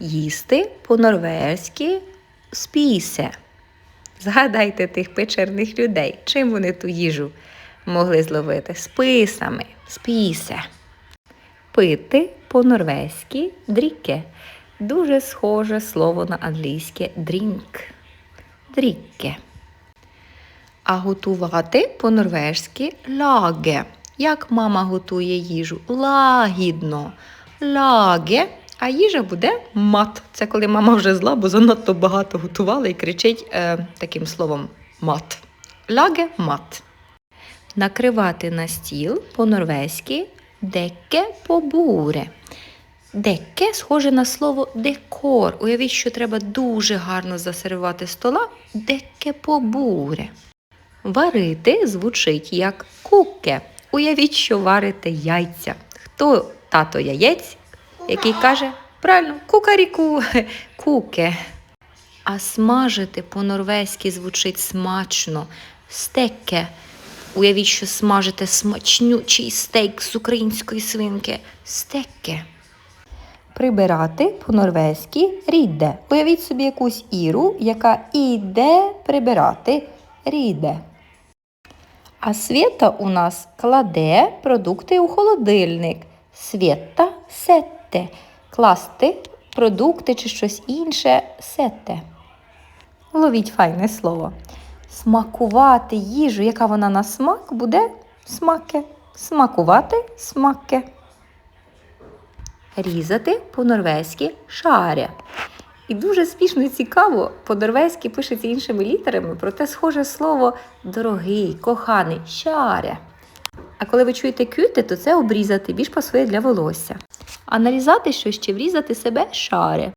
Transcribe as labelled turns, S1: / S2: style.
S1: Їсти по-норвезьки спісе. Згадайте тих печерних людей, чим вони ту їжу могли зловити? Списами, спісе. Пити по-норвезьки дріке. Дуже схоже слово на англійське drink. Дрікке. А готувати по-норвежськи лаге. Як мама готує їжу? Лагідно. Лаге. А їжа буде мат. Це коли мама вже зла, бо занадто багато готувала і кричить е, таким словом мат. Лаге мат. Накривати на стіл по-норвезьки деке побуре. Деке схоже на слово декор. Уявіть, що треба дуже гарно засервувати стола. Деке побуре. Варити звучить як куке. Уявіть, що варите яйця. Хто тато яєць, який каже правильно, кукаріку, куке. А смажити по-норвезьки звучить смачно. Стеке. Уявіть, що смажите смачнючий стейк з української свинки. Стеке. Прибирати по-норвезьки рідде. Уявіть собі якусь іру, яка іде прибирати ріде. А Свєта у нас кладе продукти у холодильник. Свєта сетте. Класти продукти чи щось інше сетте. Ловіть файне слово. Смакувати їжу, яка вона на смак, буде смаке. Смакувати смаке. Різати по-норвезьки шаря. І дуже смішно і цікаво, по-норвезьки пишеться іншими літерами, проте схоже слово дорогий, коханий, шаря. А коли ви чуєте кюти, то це обрізати більш пасує для волосся. А нарізати щось чи врізати себе шаре.